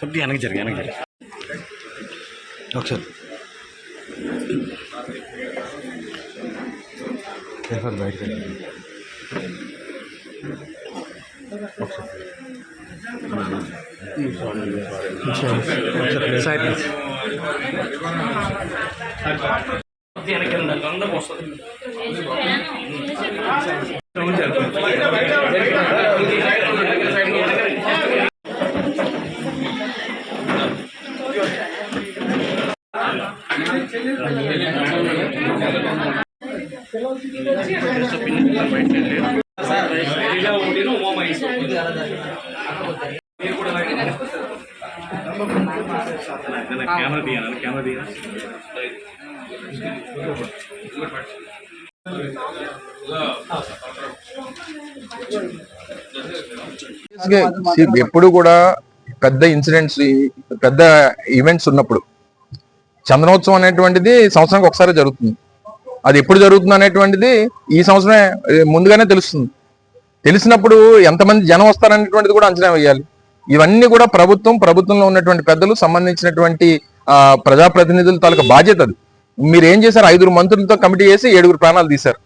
కొద్దిగా వెనక్కి జరిగి వెనక్కి జరిగి. బయటకు రండి. ఒకసారి. ఒకసారి సైడ్. కెమెరా తీయాలి కెమెరా తీయాలి ఎప్పుడు కూడా పెద్ద ఇన్సిడెంట్స్ పెద్ద ఈవెంట్స్ ఉన్నప్పుడు చందనోత్సవం అనేటువంటిది సంవత్సరానికి ఒకసారి జరుగుతుంది. అది ఎప్పుడు జరుగుతుంది అనేటువంటిది ఈ సంవత్సరమే ముందుగానే తెలుస్తుంది. తెలిసినప్పుడు ఎంతమంది జనం వస్తారనేటువంటిది కూడా అంచనా వేయాలి. ఇవన్నీ కూడా ప్రభుత్వం ప్రభుత్వంలో ఉన్నటువంటి పెద్దలు సంబంధించినటువంటి ఆ, ప్రజాప్రతినిధుల తాలూకా బాధ్యత అది. మీరు ఏం చేశారు? ఐదుగురు మంత్రులతో కమిటీ చేసి ఏడుగురు ప్రాణాలు తీశారు.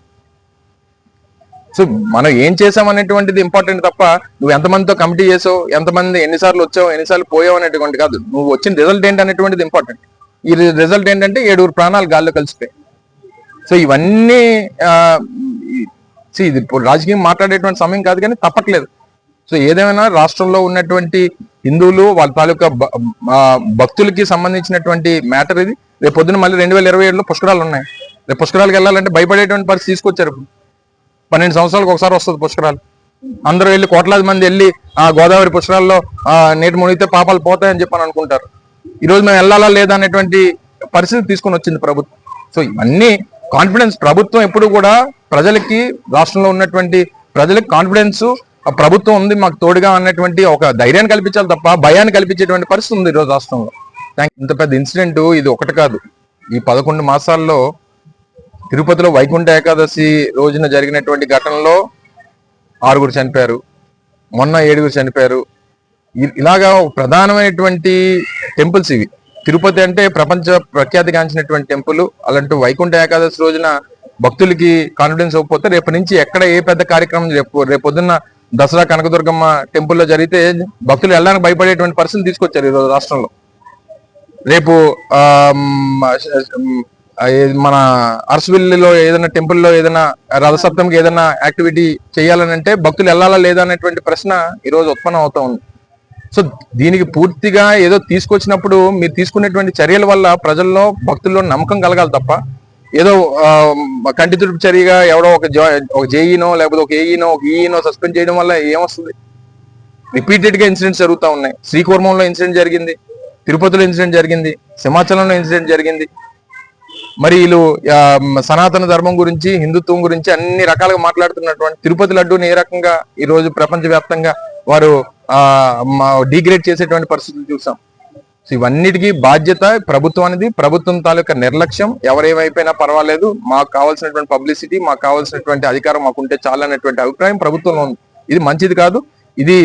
సో మనం ఏం చేసాం అనేటువంటిది ఇంపార్టెంట్ తప్ప నువ్వు ఎంతమందితో కమిటీ చేసావు ఎంతమంది ఎన్నిసార్లు వచ్చావు ఎన్నిసార్లు పోయావు అనేటువంటి కాదు. నువ్వు వచ్చిన రిజల్ట్ ఏంటి అనేటువంటిది ఇంపార్టెంట్ ఈ రిజల్ట్ ఏంటంటే ఏడుగురు ప్రాణాలు గాల్లో కలిసిపోయి సో ఇవన్నీ ఇది రాజకీయం మాట్లాడేటువంటి సమయం కాదు కానీ తప్పట్లేదు. సో ఏదేమైనా రాష్ట్రంలో ఉన్నటువంటి హిందువులు వాళ్ళ తాలూకా భక్తులకి సంబంధించినటువంటి మ్యాటర్ ఇది. రేపు పొద్దున మళ్ళీ రెండు వేల ఇరవై ఏడులో పుష్కరాలు ఉన్నాయి. రేపు పుష్కరాలకు వెళ్ళాలంటే భయపడేటువంటి పరిస్థితి తీసుకొచ్చారు పన్నెండు సంవత్సరాలకు ఒకసారి వస్తుంది పుష్కరాలు. అందరూ వెళ్ళి కోట్లాది మంది వెళ్ళి ఆ గోదావరి పుష్కరాల్లో నేటి నీటి మునిగితే పాపాలు పోతాయని చెప్పని అనుకుంటారు. ఈరోజు మేము వెళ్ళాలా లేదా అనేటువంటి పరిస్థితి తీసుకొని వచ్చింది ప్రభుత్వం. సో ఇవన్నీ కాన్ఫిడెన్స్ ప్రభుత్వం ఎప్పుడు కూడా ప్రజలకి రాష్ట్రంలో ఉన్నటువంటి ప్రజలకు కాన్ఫిడెన్స్ ప్రభుత్వం ఉంది మాకు తోడుగా అన్నటువంటి ఒక ధైర్యాన్ని కల్పించాలి తప్ప భయాన్ని కల్పించేటువంటి పరిస్థితి ఉంది ఈరోజు రాష్ట్రంలో. ఇంత పెద్ద ఇన్సిడెంట్ ఇది ఒకటి కాదు. ఈ పదకొండు మాసాల్లో తిరుపతిలో వైకుంఠ ఏకాదశి రోజున జరిగినటువంటి ఘటనలో ఆరుగురు చనిపోయారు. మొన్న ఏడుగురు చనిపోయారు. ఇలాగా ప్రధానమైనటువంటి టెంపుల్స్ ఇవి. తిరుపతి అంటే ప్రపంచ ప్రఖ్యాతిగాంచినటువంటి టెంపుల్. అలాంటి వైకుంఠ ఏకాదశి రోజున భక్తులకి కాన్ఫిడెన్స్ ఇవ్వకపోతే రేపు నుంచి ఎక్కడ ఏ పెద్ద కార్యక్రమం రేపు రేపొద్దున్న దసరా కనకదుర్గమ్మ టెంపుల్లో జరిగితే భక్తులు వెళ్ళడానికి భయపడేటువంటి పరిస్థితులు తీసుకొచ్చారు ఈరోజు రాష్ట్రంలో. రేపు మన అరసవిల్లిలో ఏదైనా టెంపుల్లో ఏదైనా రథసప్తమికి ఏదైనా యాక్టివిటీ చేయాలని అంటే భక్తులు వెళ్ళాలా లేదా అనేటువంటి ప్రశ్న ఈరోజు ఉత్పన్నం అవుతా ఉంది. సో దీనికి పూర్తిగా ఏదో తీసుకొచ్చినప్పుడు మీరు తీసుకునేటువంటి చర్యల వల్ల ప్రజల్లో భక్తుల్లో నమ్మకం కలగాలి తప్ప ఏదో కంటి తుడుపు చర్యగా ఎవడో ఒక ఒక జేఈనో లేకపోతే ఒక ఏఈనో ఒక ఈఈనో సస్పెండ్ చేయడం వల్ల ఏమొస్తుంది? రిపీటెడ్గా ఇన్సిడెంట్స్ జరుగుతూ ఉన్నాయి. శ్రీకూర్మంలో ఇన్సిడెంట్ జరిగింది. తిరుపతిలో ఇన్సిడెంట్ జరిగింది. సింహాచలంలో ఇన్సిడెంట్ జరిగింది. మరి వీళ్ళు సనాతన ధర్మం గురించి హిందుత్వం గురించి అన్ని రకాలుగా మాట్లాడుతున్నటువంటి తిరుపతి లడ్డూని ఏ రకంగా ఈ రోజు ప్రపంచ వ్యాప్తంగా వారు డిగ్రేడ్ చేసేటువంటి పరిస్థితులు చూసాం. సో ఇవన్నిటికీ బాధ్యత ప్రభుత్వానికి ప్రభుత్వం తాలూకా నిర్లక్ష్యం. ఎవరేమైపోయినా పర్వాలేదు. మాకు కావాల్సినటువంటి పబ్లిసిటీ మాకు కావాల్సినటువంటి అధికారం మాకు ఉంటే చాలా అనేటువంటి అభిప్రాయం ప్రభుత్వంలో ఉంది. ఇది మంచిది కాదు. ఇది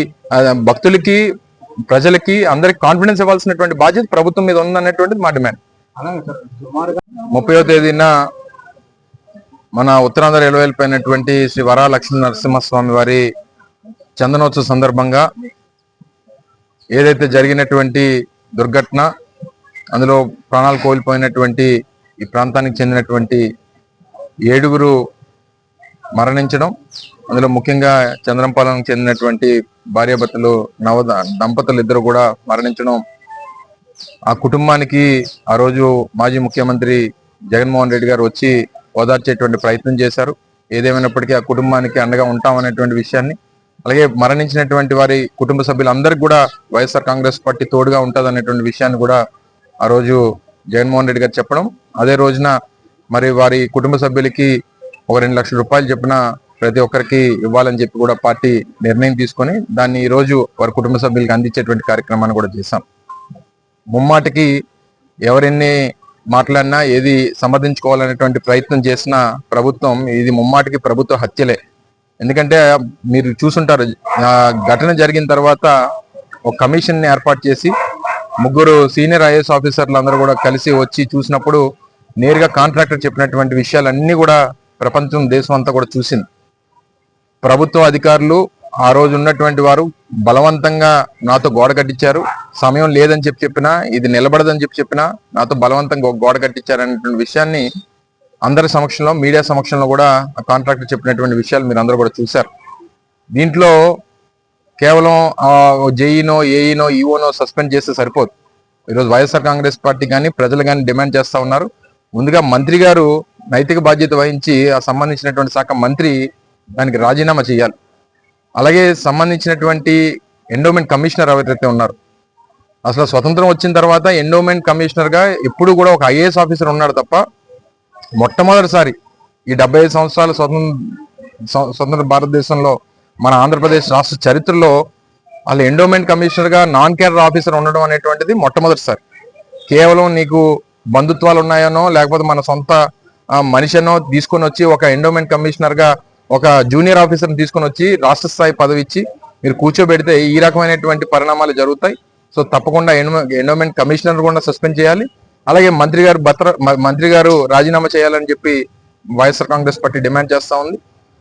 భక్తులకి ప్రజలకి అందరికి కాన్ఫిడెన్స్ ఇవ్వాల్సినటువంటి బాధ్యత ప్రభుత్వం మీద ఉందనేటువంటిది మా డిమాండ్. ముప్పయో తేదీన మన ఉత్తరాంధ్ర ఎలవేలిపోయినటువంటి శ్రీ వరా లక్ష్మీ నరసింహస్వామి వారి చందనోత్సవ సందర్భంగా ఏదైతే జరిగినటువంటి దుర్ఘటన అందులో ప్రాణాలు కోల్పోయినటువంటి ఈ ప్రాంతానికి చెందినటువంటి ఏడుగురు మరణించడం అందులో ముఖ్యంగా చంద్రంపాలెంకి చెందినటువంటి భార్యాభర్తలు నవ దంపతులు ఇద్దరు కూడా మరణించడం. ఆ కుటుంబానికి ఆ రోజు మాజీ ముఖ్యమంత్రి జగన్మోహన్ రెడ్డి గారు వచ్చి ఓదార్చేటువంటి ప్రయత్నం చేశారు. ఏదేమైనప్పటికీ ఆ కుటుంబానికి అండగా ఉంటామనేటువంటి విషయాన్ని అలాగే మరణించినటువంటి వారి కుటుంబ సభ్యులందరికీ కూడా వైఎస్ఆర్ కాంగ్రెస్ పార్టీ తోడుగా ఉంటదనేటువంటి విషయాన్ని కూడా ఆ రోజు జగన్మోహన్ రెడ్డి గారు చెప్పడం. అదే రోజున మరి వారి కుటుంబ సభ్యులకి ఒక రెండు లక్షల రూపాయలు చెప్పిన ప్రతి ఒక్కరికి ఇవ్వాలని చెప్పి కూడా పార్టీ నిర్ణయం తీసుకొని దాన్ని ఈరోజు రోజు వారి కుటుంబ సభ్యులకి అందించేటువంటి కార్యక్రమాన్ని కూడా చేశాం. ముమ్మాటికి ఎవరెన్ని మాట్లాడినా ఏది సమర్థించుకోవాలనేటువంటి ప్రయత్నం చేసిన ప్రభుత్వం ఇది ముమ్మాటికి ప్రభుత్వ హత్యలే. ఎందుకంటే మీరు చూసుంటారు ఆ, ఘటన జరిగిన తర్వాత ఒక కమిషన్ని ఏర్పాటు చేసి ముగ్గురు సీనియర్ ఐఏఎస్ ఆఫీసర్లు అందరూ కూడా కలిసి వచ్చి చూసినప్పుడు నేరుగా కాంట్రాక్టర్ చెప్పినటువంటి విషయాలన్నీ కూడా ప్రపంచం దేశం అంతా కూడా చూసింది. ప్రభుత్వ అధికారులు ఆ రోజు ఉన్నటువంటి వారు బలవంతంగా నాతో గోడ కట్టించారు. సమయం లేదని చెప్పి చెప్పినా ఇది నిలబడదని చెప్పి చెప్పినా నాతో బలవంతంగా ఒక గోడ కట్టించారు అనేటువంటి విషయాన్ని అందరి సమక్షంలో మీడియా సమక్షంలో కూడా కాంట్రాక్టర్ చెప్పినటువంటి విషయాలు మీరు అందరూ కూడా చూశారు. దీంట్లో కేవలం జేఈనో ఏఈనో ఈఓనో సస్పెండ్ చేస్తే సరిపోదు. ఈరోజు వైఎస్ఆర్ కాంగ్రెస్ పార్టీ కానీ ప్రజలు కానీ డిమాండ్ చేస్తూ ఉన్నారు. ముందుగా మంత్రి గారు నైతిక బాధ్యత వహించి ఆ సంబంధించినటువంటి శాఖ మంత్రి దానికి రాజీనామా చేయాలి. అలాగే సంబంధించినటువంటి ఎండోమెంట్ కమిషనర్ ఎవరైతే ఉన్నారు అసలు స్వతంత్రం వచ్చిన తర్వాత ఎండోమెంట్ కమిషనర్గా ఎప్పుడు కూడా ఒక ఐఏఎస్ ఆఫీసర్ ఉన్నాడు తప్ప మొట్టమొదటిసారి ఈ డెబ్బై ఐదు సంవత్సరాల స్వతంత్ర స్వతంత్ర భారతదేశంలో మన ఆంధ్రప్రదేశ్ రాష్ట్ర చరిత్రలో వాళ్ళ ఎండోమెంట్ కమిషనర్గా నాన్ కేడర్ ఆఫీసర్ ఉండడం అనేటువంటిది మొట్టమొదటిసారి. కేవలం నీకు బంధుత్వాలు ఉన్నాయనో లేకపోతే మన సొంత మనిషినో తీసుకొని వచ్చి ఒక ఎండోమెంట్ కమిషనర్గా ఒక జూనియర్ ఆఫీసర్ని తీసుకొని వచ్చి రాష్ట్ర స్థాయి పదవి ఇచ్చి మీరు కూర్చోబెడితే ఈ రకమైనటువంటి పరిణామాలు జరుగుతాయి. సో తప్పకుండా ఎండోమెంట్ కమిషనర్ కూడా సస్పెండ్ చేయాలి. అలాగే మంత్రి గారు భద్ర మంత్రి గారు రాజీనామా చేయాలని చెప్పి వైఎస్ఆర్ కాంగ్రెస్ పార్టీ డిమాండ్ చేస్తా ఉంది.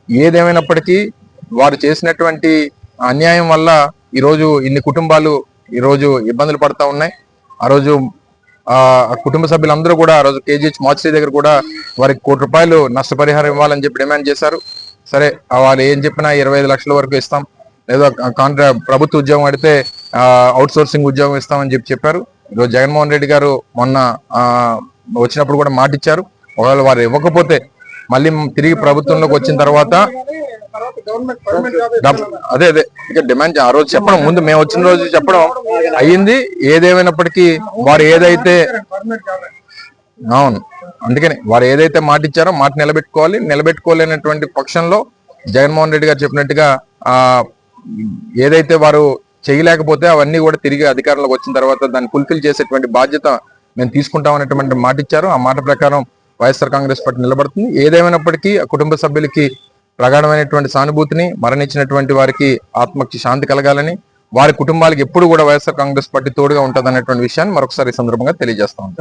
ఏదేమైనప్పటికీ వారు చేసినటువంటి అన్యాయం వల్ల ఈరోజు ఇన్ని కుటుంబాలు ఈరోజు ఇబ్బందులు పడతా ఉన్నాయి. ఆ రోజు ఆ కుటుంబ సభ్యులందరూ కూడా ఆ రోజు కేజీహెచ్ మార్చి దగ్గర కూడా వారికి కోటి రూపాయలు నష్టపరిహారం ఇవ్వాలని చెప్పి డిమాండ్ చేశారు. సరే వాళ్ళు ఏం చెప్పినా ఇరవై ఐదు లక్షల వరకు ఇస్తాం. లేదా కాంట్రా ప్రభుత్వ ఉద్యోగం అడితే అవుట్ సోర్సింగ్ ఉద్యోగం ఇస్తామని చెప్పి చెప్పారు. ఈరోజు జగన్మోహన్ రెడ్డి గారు మొన్న వచ్చినప్పుడు కూడా మాటిచ్చారు. ఒకవేళ వారు ఇవ్వకపోతే మళ్ళీ తిరిగి ప్రభుత్వంలోకి వచ్చిన తర్వాత అదే అదే ఇక డిమాండ్ ఆ రోజు చెప్పడం ముందు మేము వచ్చిన రోజు చెప్పడం అయ్యింది. ఏదేమైనప్పటికీ వారు ఏదైతే అవును అందుకని వారు ఏదైతే మాట ఇచ్చారో మాట నిలబెట్టుకోవాలి. నిలబెట్టుకోలేనటువంటి పక్షంలో జగన్మోహన్ రెడ్డి గారు చెప్పినట్టుగా ఆ ఏదైతే వారు చేయలేకపోతే అవన్నీ కూడా తిరిగి అధికారంలోకి వచ్చిన తర్వాత దాన్ని ఫుల్ఫిల్ చేసేటువంటి బాధ్యత మేము తీసుకుంటాం అనేటువంటి మాట ఇచ్చారు. ఆ మాట ప్రకారం వైఎస్ఆర్ కాంగ్రెస్ పార్టీ నిలబడుతుంది. ఏదేమైనప్పటికీ ఆ కుటుంబ సభ్యులకి ప్రగాఢమైనటువంటి సానుభూతిని మరణించినటువంటి వారికి ఆత్మకి శాంతి కలగాలని వారి కుటుంబాలకు ఎప్పుడు కూడా వైఎస్ఆర్ కాంగ్రెస్ పార్టీ తోడుగా ఉంటుందనేటువంటి విషయాన్ని మరొకసారి సందర్భంగా తెలియజేస్తాం